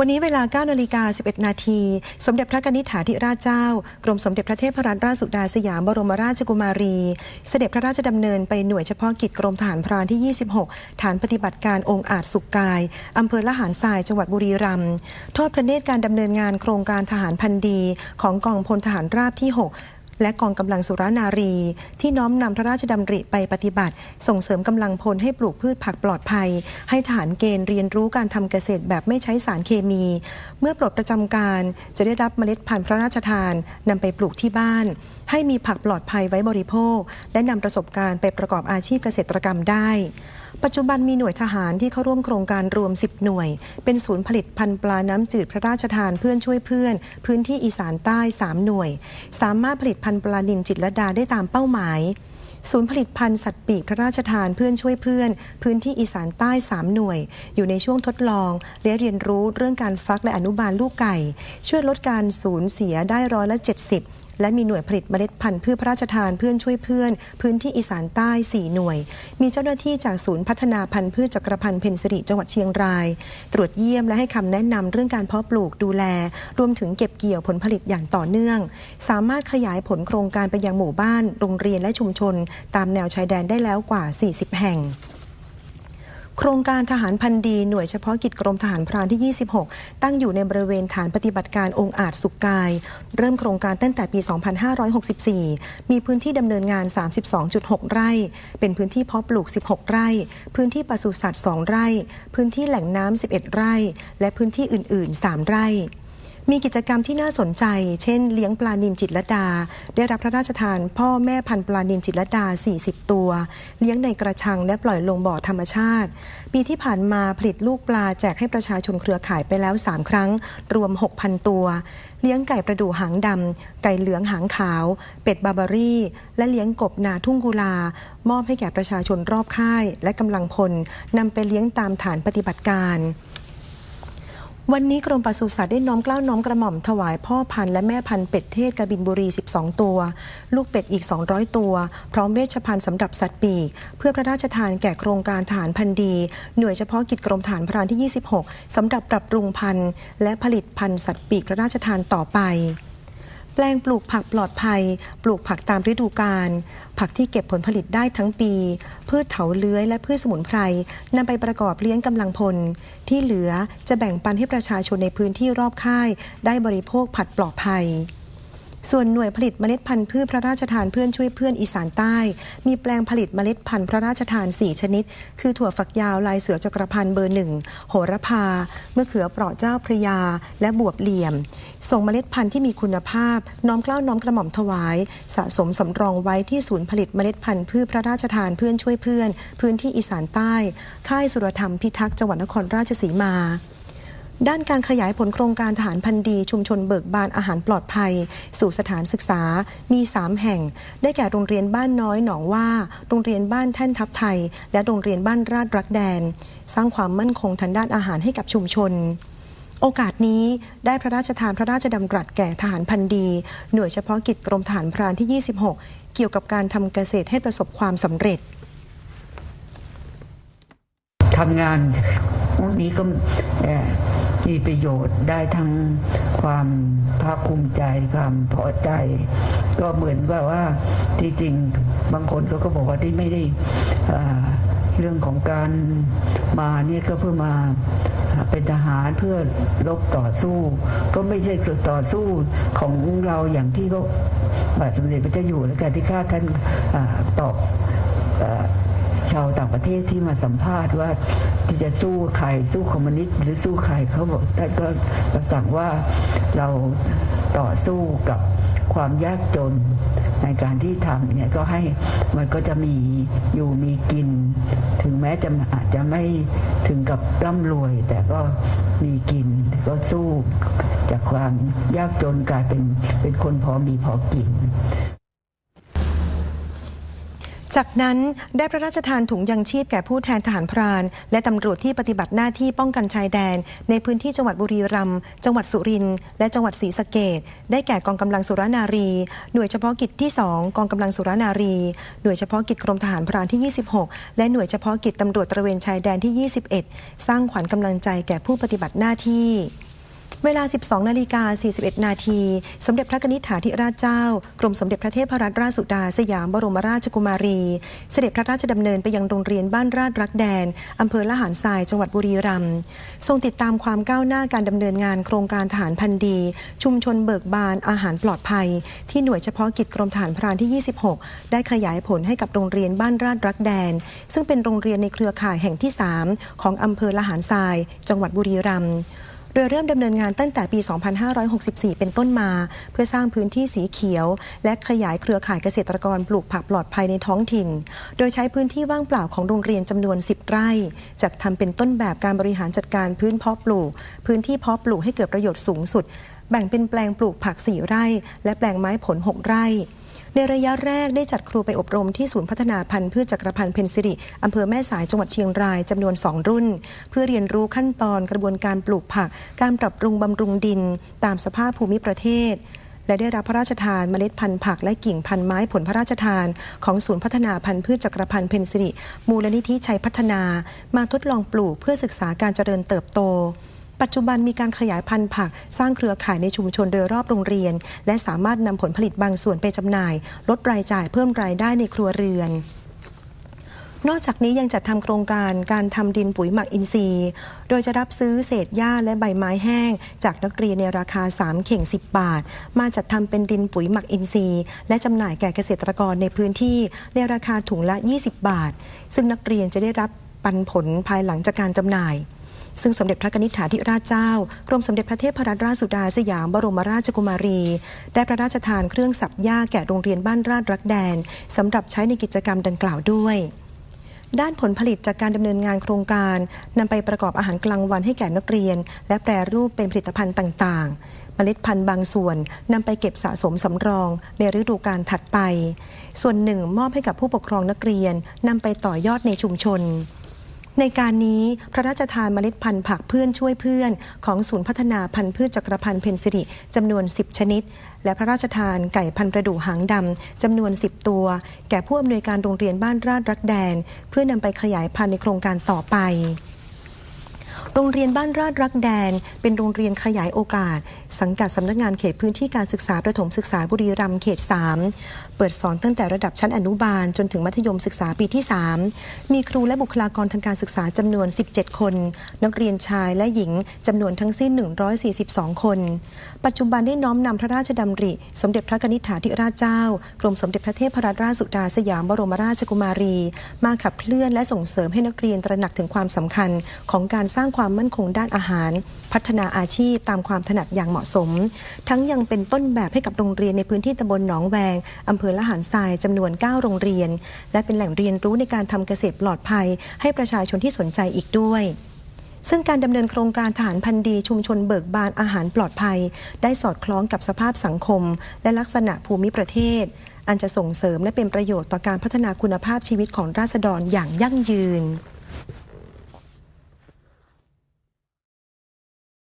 วันนี้เวลา 9 นาฬิกา 11 นาที สมเด็จพระนิธิถาธิราชเจ้า กรมสมเด็จพระเทพรัตนราชสุดาสยามบรมราชกุมารี เสด็จพระราชดำเนินไปหน่วยเฉพาะกิจกรมทหารพรานที่ 26 ฐานปฏิบัติการองค์อาจสุกกาย อำเภอละหารทราย จังหวัดบุรีรัมย์ ทอดพระเนตรการดำเนินงานโครงการทหารพันดี ของกองพลทหารราบที่ 6 และกองกำลังสุรานารี ที่น้อมนำพระราชดำริไปปฏิบัติ ส่งเสริมกำลังพลให้ปลูกพืชผักปลอดภัย ให้ฐานเกณฑ์เรียนรู้การทำเกษตรแบบไม่ใช้สารเคมี เมื่อปลดประจำการจะได้รับเมล็ดพันธุ์พระราชทานนำไปปลูกที่บ้าน ให้มีผักปลอดภัยไว้บริโภค และนำประสบการณ์ไปประกอบอาชีพเกษตรกรรมได้ปัจจุบันมีหน่วยทหารที่เข้าร่วมโครงการรวม 10 หน่วย เป็นศูนย์ผลิตพันธุ์ปลาน้ำจืดพระราชทานเพื่อนช่วยเพื่อน พื้นที่อีสานใต้ 3 หน่วย สามารถผลิตพันธุ์ปลานิลจิตรดาได้ตามเป้าหมายศูนย์ผลิตพันธุ์สัตว์ปีกพระราชทานเพื่อนช่วยเพื่อน พื้นที่อีสานใต้ 3 หน่วย อยู่ในช่วงทดลอง และเรียนรู้เรื่องการฟักและอนุบาลลูกไก่ ช่วยลดการสูญเสียได้ร้อยละ 70 และมีหน่วยผลิตเมล็ดพันธุ์พืชพระราชทานเพื่อนช่วยเพื่อน พื้นที่อีสานใต้ 4 หน่วย มีเจ้าหน้าที่จากศูนย์พัฒนาพันธุ์พืชจักรพันธ์เพนสิริจังหวัดเชียงราย ตรวจเยี่ยมและให้คำแนะนำเรื่องการเพาะปลูกดูแล รวมถึงเก็บเกี่ยวผลผลิตอย่างต่อเนื่อง สามารถขยายผลโครงการไปยังหมู่บ้าน โรงเรียนและชุมชน ตามแนวชายแดนได้แล้วกว่า 40 แห่ง โครงการทหารพันดีหน่วยเฉพาะกิจกรมทหารพรานที่ 26 ตั้งอยู่ในบริเวณฐานปฏิบัติการองค์อาจสุกกาย เริ่มโครงการตั้งแต่ปี 2564 มีพื้นที่ดำเนินงาน 32.6 ไร่ เป็นพื้นที่เพาะปลูก 16 ไร่ พื้นที่ปศุสัตว์ 2 ไร่ พื้นที่แหล่งน้ำ 11 ไร่ และพื้นที่อื่น ๆ 3 ไร่ มีกิจกรรมที่น่าสนใจ เช่น เลี้ยงปลานินจิตรดา ได้รับพระราชทาน พ่อแม่พันธุ์ปลานินจิตรดา 40 ตัว เลี้ยงในกระชังและปล่อยลงบ่อธรรมชาติ ปีที่ผ่านมาผลิตลูกปลาแจกให้ประชาชนเครือข่ายไปแล้ว 3 ครั้ง รวม 6,000 ตัว เลี้ยงไก่ประดู่หางดำ ไก่เหลืองหางขาว เป็ดบาบารี่ และเลี้ยงกบนาทุ่งกุลา มอบให้แก่ประชาชนรอบค่าย และกำลังพลนำไปเลี้ยงตามฐานปฏิบัติการ วันนี้กรมปศุสัตว์ได้น้อมเกล้าน้อมกระหม่อมถวายพ่อพันธุ์และแม่พันธุ์เป็ดเทศกระบินบุรี 12 ตัว ลูกเป็ดอีก 200 ตัว พร้อมเวชภัณฑ์สำหรับสัตว์ปีก เพื่อพระราชทานแก่โครงการฐานพันธุ์ดี หน่วยเฉพาะกิจกรมฐานพรานที่ 26สำหรับปรับปรุงพันธุ์และผลิตพันธุ์สัตว์ปีกพระราชทานต่อไป แปลงปลูกผักปลอดภัย ปลูกผักตามฤดูกาล ผักที่เก็บผลผลิตได้ทั้งปี พืชเถาเลื้อยและพืชสมุนไพรนำไปประกอบเลี้ยงกำลังพล ที่เหลือจะแบ่งปันให้ประชาชนในพื้นที่รอบค่าย ได้บริโภคผัดปลอดภัย ส่วนหน่วยผลิตเมล็ดพันธุ์พืชพระราชทานเพื่อนช่วยเพื่อนอีสานใต้ มีแปลงผลิตเมล็ดพันธุ์พระราชทาน 4 ชนิด คือถั่วฝักยาวลายเสือจักรพันธ์เบอร์หนึ่งโหระพา เมื่อเขือเปราะเจ้าพระยา และบวบเหลี่ยม ส่งเมล็ดพันธุ์ที่มีคุณภาพ น้อมเกล้าน้อมกระหม่อมถวาย สะสมสำรองไว้ที่ศูนย์ผลิตเมล็ดพันธุ์พืชพระราชทานเพื่อนช่วยเพื่อน พื้นที่อีสานใต้ ค่ายสุรธรรมพิทักษ์จังหวัดนครราชสีมา ด้านการขยายผลโครงการทหารพันธุ์ดีชุมชนเบิกบานอาหารปลอดภัย สู่สถานศึกษามี 3 แห่ง ได้แก่โรงเรียนบ้านน้อยหนองว่า โรงเรียนบ้านแท่นทับไทย และโรงเรียนบ้านราชรักแดน สร้างความมั่นคงทางด้านอาหารให้กับชุมชนโอกาสนี้ได้พระราชทานพระราชดำรัสแก่ทหารพันธุ์ดี หน่วยเฉพาะกิจกรมทหารพรานที่ 26 เกี่ยวกับการทำเกษตรให้ประสบความสำเร็จทำงานวกนี้ก็ มีประโยชน์ได้ทั้งความภาคภูมิใจความพอใจ ก็เหมือนแบบว่าที่จริงบางคนเขาก็บอกว่าที่ไม่ได้เรื่องของการมาเนี่ยก็เพื่อมาเป็นทหารเพื่อรบต่อสู้ ก็ไม่ใช่ต่อสู้ของเราอย่างที่ก็บาทสมเด็จพระเจ้าอยู่และการที่ข้าท่านอตอบ ชาวต่างประเทศที่มาสัมภาษณ์ว่าที่จะสู้ใครสู้คอมมิวนิสต์หรือสู้ใครเขาบอกท่านก็สั่งว่าเราต่อสู้กับความยากจนในการที่ทำเนี่ยก็ให้มันก็จะมีอยู่มีกิน ถึงแม้จะอาจจะไม่ถึงกับร่ำรวย แต่ก็มีกินก็สู้จากความยากจนกลายเป็นเป็นคนพอมีพอกิน จากนั้นได้พระราชทานถุงยังชีพแก่ผู้แทนทหารพราน และตำรวจที่ปฏิบัติหน้าที่ป้องกันชายแดน ในพื้นที่จังหวัดบุรีรัมย์จังหวัดสุรินทร์และจังหวัดศรีสะเกดได้แก่กองกำลังสุรนารี หน่วยเฉพาะกิจที่ 2 กองกำลังสุรนารี หน่วยเฉพาะกิจกรมทหารพรานที่ 26 และหน่วยเฉพาะกิจตำรวจตระเวนชายแดนที่ 21 สร้างขวัญกำลังใจแก่ผู้ปฏิบัติหน้าที่ เวลา 12 นาฬิกา 41 นาที สมเด็จพระนิษฐาธิราชเจ้า กรมสมเด็จพระเทพรัตนราชสุดาสยามบรมราชกุมารี เสด็จพระราชดำเนินไปยังโรงเรียนบ้านราชรักแดน อำเภอละหารทรายจังหวัดบุรีรัมย์ ทรงติดตามความก้าวหน้าการดำเนินงานโครงการทหารพันธุ์ดี ชุมชนเบิกบานอาหารปลอดภัย ที่หน่วยเฉพาะกิจกรมทหารพรานที่ 26 ได้ขยายผลให้กับโรงเรียนบ้านราชรักแดน ซึ่งเป็นโรงเรียนในเครือข่ายแห่งที่ 3 ของอำเภอละหารทราย จังหวัดบุรีรัมย์ โดยเริ่มดำเนินงานตั้งแต่ปี 2564 เป็นต้นมา เพื่อสร้างพื้นที่สีเขียว และขยายเครือข่ายเกษตรกรปลูกผักปลอดภัยในท้องถิ่น โดยใช้พื้นที่ว่างเปล่าของโรงเรียนจำนวน 10 ไร่ จัดทำเป็นต้นแบบการบริหารจัดการพื้นเพาะปลูก พื้นที่เพาะปลูกให้เกิดประโยชน์สูงสุด แบ่งเป็นแปลงปลูกผัก 4 ไร่ และแปลงไม้ผล 6 ไร่ ในระยะแรกได้จัดครูไปอบรมที่ศูนย์พัฒนาพันธุ์พืชจักรพันธ์เพนซิริอำเภอแม่สายจังหวัดเชียงรายจำนวน 2 รุ่น เพื่อเรียนรู้ขั้นตอนกระบวนการปลูกผัก การปรับปรุงบำรุงดิน ตามสภาพภูมิประเทศและได้รับพระราชทานเมล็ดพันธุ์ผักและกิ่งพันธุ์ไม้ผลพระราชทาน ของศูนย์พัฒนาพันธุ์พืชจักรพันธ์เพนซิริมูลนิธิชัยพัฒนา มาทดลองปลูกเพื่อศึกษาการเจริญเติบโต ปัจจุบันมีการขยายพันธุ์ผัก สร้างเครือข่ายในชุมชนโดยรอบโรงเรียน และสามารถนำผลผลิตบางส่วนไปจำหน่าย ลดรายจ่ายเพิ่มรายได้ในครัวเรือนนอกจากนี้ยังจัดทำโครงการการทำดินปุ๋ยหมักอินทรีย์ โดยจะรับซื้อเศษหญ้าและใบไม้แห้ง จากนักเรียนในราคา 3 เข่ง 10 บาท มาจัดทำเป็นดินปุ๋ยหมักอินทรีย์ และจำหน่ายแก่เกษตรกรในพื้นที่ในราคาถุงละ 20 บาท ซึ่งนักเรียนจะได้รับปันผลภายหลังจากการจำหน่าย ซึ่งสมเด็จพระนิษฐาธิราชเจ้ากรมสมเด็จพระเทพรัตนราชสุดาสยามบรมราชกุมารี ได้พระราชทานเครื่องสับหญ้าแก่โรงเรียนบ้านราชรักแดนสำหรับใช้ในกิจกรรมดังกล่าวด้วยด้านผลผลิตจากการดำเนินงานโครงการนำไปประกอบอาหารกลางวันให้แก่นักเรียน และแปรรูปเป็นผลิตภัณฑ์ต่างๆ เมล็ดพันธุ์บางส่วนนำไปเก็บสะสมสำรองในฤดูกาลถัดไป ส่วนหนึ่งมอบให้กับผู้ปกครองนักเรียนนำไปต่อยอดในชุมชน ในการนี้พระราชทานเมล็ดพันธุ์ผักเพื่อนช่วยเพื่อน ของศูนย์พัฒนาพันธุ์พืชจักรพันธ์เพนซิริจำนวน 10 ชนิด และพระราชทานไก่พันธุ์ประดู่หางดำจำนวน 10 ตัว แก่ผู้อำนวยการโรงเรียนบ้านราชรักแดน เพื่อนำไปขยายพันธุ์ในโครงการต่อไป โรงเรียนบ้านราชรักแดน เป็นโรงเรียนขยายโอกาส สังกัดสำนักงานเขตพื้นที่การศึกษาประถมศึกษาบุรีรัมย์เขต 3 เปิดสอนตั้งแต่ระดับชั้นอนุบาล จนถึงมัธยมศึกษาปีที่ 3 มีครูและบุคลากรทางการศึกษาจำนวน 17 คน นักเรียนชายและหญิงจำนวนทั้งสิ้น 142 คน ปัจจุบันได้น้อมนำพระราชดำริ สมเด็จพระนิษฐาธิราชเจ้ากรมสมเด็จพระเทพรัตนราชสุดาสยามบรมราชกุมารี มาขับเคลื่อนและส่งเสริมให้นักเรียนตระหนักถึงความสำคัญของการสร้างความมั่นคงด้านอาหาร พัฒนาอาชีพตามความถนัดอย่างเหมาะสม ทั้งยังเป็นต้นแบบให้กับโรงเรียนในพื้นที่ตำบลหนองแวงอำเภอละหารทรายจำนวน 9 โรงเรียน และเป็นแหล่งเรียนรู้ในการทำเกษตรปลอดภัย ให้ประชาชนที่สนใจอีกด้วยซึ่งการดำเนินโครงการฐานพันธุ์ดีชุมชนเบิกบานอาหารปลอดภัย ได้สอดคล้องกับสภาพสังคม และลักษณะภูมิประเทศ อันจะส่งเสริมและเป็นประโยชน์ต่อการพัฒนาคุณภาพชีวิตของราษฎรอย่างยั่งยืน